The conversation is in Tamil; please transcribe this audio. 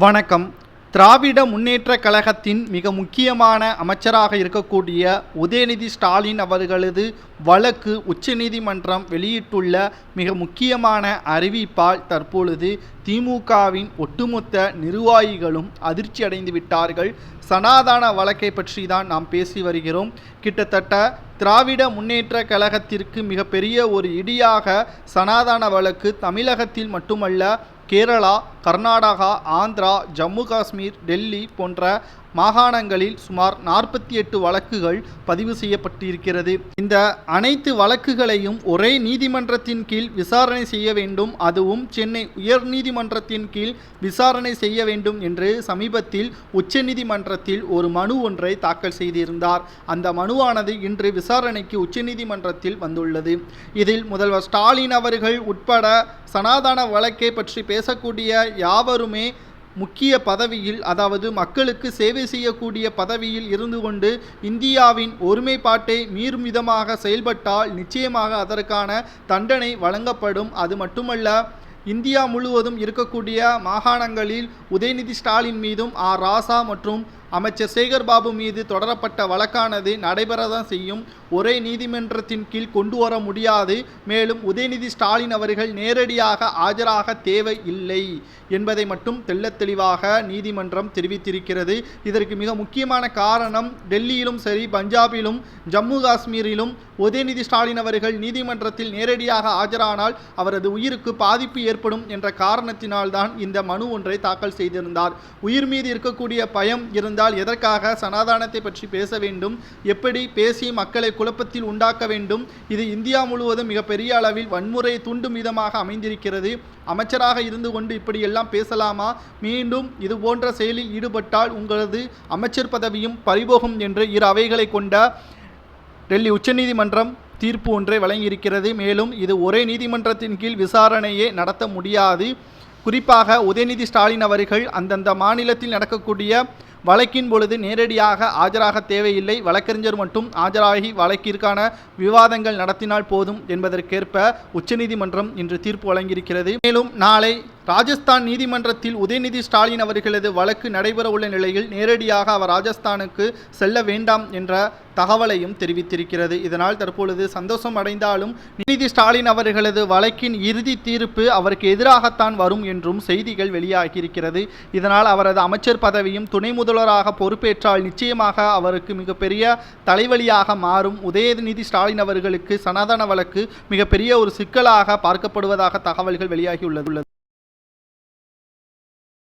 வணக்கம். திராவிட முன்னேற்ற கழகத்தின் மிக முக்கியமான அமைச்சராக இருக்கக்கூடிய உதயநிதி ஸ்டாலின் அவர்களது வழக்கு உச்சநீதிமன்றம் வெளியிட்டுள்ள மிக முக்கியமான அறிவிப்பால் தற்பொழுது திமுகவின் ஒட்டுமொத்த நிர்வாகிகளும் அதிர்ச்சி அடைந்து விட்டார்கள். சனாதன வழக்கை பற்றி தான் நாம் பேசி வருகிறோம். கிட்டத்தட்ட திராவிட முன்னேற்ற கழகத்திற்கு மிகப்பெரிய ஒரு இடியாக சனாதன வழக்கு தமிழகத்தில் மட்டுமல்ல கேரளா கர்நாடகா ஆந்திரா ஜம்மு காஷ்மீர் டெல்லி போன்ற மாகாணங்களில் சுமார் நாற்பத்தி எட்டு வழக்குகள் பதிவு செய்யப்பட்டிருக்கிறது. இந்த அனைத்து வழக்குகளையும் ஒரே நீதிமன்றத்தின் கீழ் விசாரணை செய்ய வேண்டும். அதுவும் சென்னை உயர்நீதிமன்றத்தின் கீழ் விசாரணை செய்ய வேண்டும் என்று சமீபத்தில் உச்சநீதிமன்றத்தில் ஒரு மனு ஒன்றை தாக்கல் செய்திருந்தார். அந்த மனுவானது இன்று விசாரணைக்கு உச்சநீதிமன்றத்தில் வந்துள்ளது. இதில் முதல்வர் ஸ்டாலின் அவர்கள் உட்பட சனாதன வழக்கை பற்றி பேசக்கூடிய யாவருமே முக்கிய பதவியில் அதாவது மக்களுக்கு சேவை செய்யக்கூடிய பதவியில் இருந்து கொண்டு இந்தியாவின் ஒருமைப்பாட்டை மீறும் விதமாக செயல்பட்டால் நிச்சயமாக அதற்கான தண்டனை வழங்கப்படும். அது மட்டுமல்ல இந்தியா முழுவதும் இருக்கக்கூடிய மாகாணங்களில் உதயநிதி ஸ்டாலின் மீதும் ஆர் ராசா மற்றும் அமைச்சர் சேகர் பாபு மீது தொடரப்பட்ட வழக்கானது நடைபெறதான் செய்யும். ஒரே நீதிமன்றத்தின் கீழ் கொண்டு வர முடியாது. மேலும் உதயநிதி ஸ்டாலின் அவர்கள் நேரடியாக ஆஜராக தேவை இல்லை என்பதை மட்டும் தெள்ள தெளிவாக நீதிமன்றம் தெரிவித்திருக்கிறது. இதற்கு மிக முக்கியமான காரணம் டெல்லியிலும் சரி பஞ்சாபிலும் ஜம்மு காஷ்மீரிலும் உதயநிதி ஸ்டாலின் அவர்கள் நீதிமன்றத்தில் நேரடியாக ஆஜரானால் அவரது உயிருக்கு பாதிப்பு ஏற்படும் என்ற காரணத்தினால்தான் இந்த மனு ஒன்றை தாக்கல் செய்திருந்தார். உயிர் மீது இருக்கக்கூடிய பயம் இருந்த இருந்தால் எதற்காக சனாதானத்தை பற்றி பேச வேண்டும்? எப்படி பேசி மக்களை குழப்பத்தில் உண்டாக்க வேண்டும்? இது இந்தியா முழுவதும் மிகப்பெரிய அளவில் வன்முறை தூண்டும் விதமாக அமைந்திருக்கிறது. அமைச்சராக இருந்து கொண்டு இப்படியெல்லாம் பேசலாமா? மீண்டும் இது போன்ற செயலில் ஈடுபட்டால் உங்களது அமைச்சர் பதவியும் பறிபோகும் என்று இரு அவைகளை கொண்ட டெல்லி உச்சநீதிமன்றம் தீர்ப்பு ஒன்றை வழங்கியிருக்கிறது. மேலும் இது ஒரே நீதிமன்றத்தின் கீழ் விசாரணையே நடத்த முடியாது. குறிப்பாக உதயநிதி ஸ்டாலின் அவர்கள் அந்தந்த மாநிலத்தில் நடக்கக்கூடிய வழக்கின் பொழுது நேரடியாக ஆஜராக தேவையில்லை. வழக்கறிஞர் மட்டும் ஆஜராகி வழக்கிற்கான விவாதங்கள் நடத்தினால் போதும் என்பதற்கேற்ப உச்சநீதிமன்றம் இன்று தீர்ப்பு வழங்கியிருக்கிறது. மேலும் நாளை ராஜஸ்தான் நீதிமன்றத்தில் உதயநிதி ஸ்டாலின் அவர்களது வழக்கு நடைபெறவுள்ள நிலையில் நேரடியாக அவர் ராஜஸ்தானுக்கு செல்ல வேண்டாம் என்ற தகவலையும் தெரிவித்திருக்கிறது. இதனால் தற்பொழுது சந்தோஷம் அடைந்தாலும் நிதி ஸ்டாலின் அவர்களது வழக்கின் இறுதி தீர்ப்பு அவருக்கு எதிராகத்தான் வரும் என்றும் செய்திகள் வெளியாகியிருக்கிறது. இதனால் அவரது அமைச்சர் பதவியும் துணை முதல்வராக பொறுப்பேற்றால் நிச்சயமாக அவருக்கு மிகப்பெரிய தலைவலியாக மாறும். உதயநிதி ஸ்டாலின் அவர்களுக்கு சனாதன வழக்கு மிகப்பெரிய ஒரு சிக்கலாக பார்க்கப்படுவதாக தகவல்கள் வெளியாகியுள்ளது.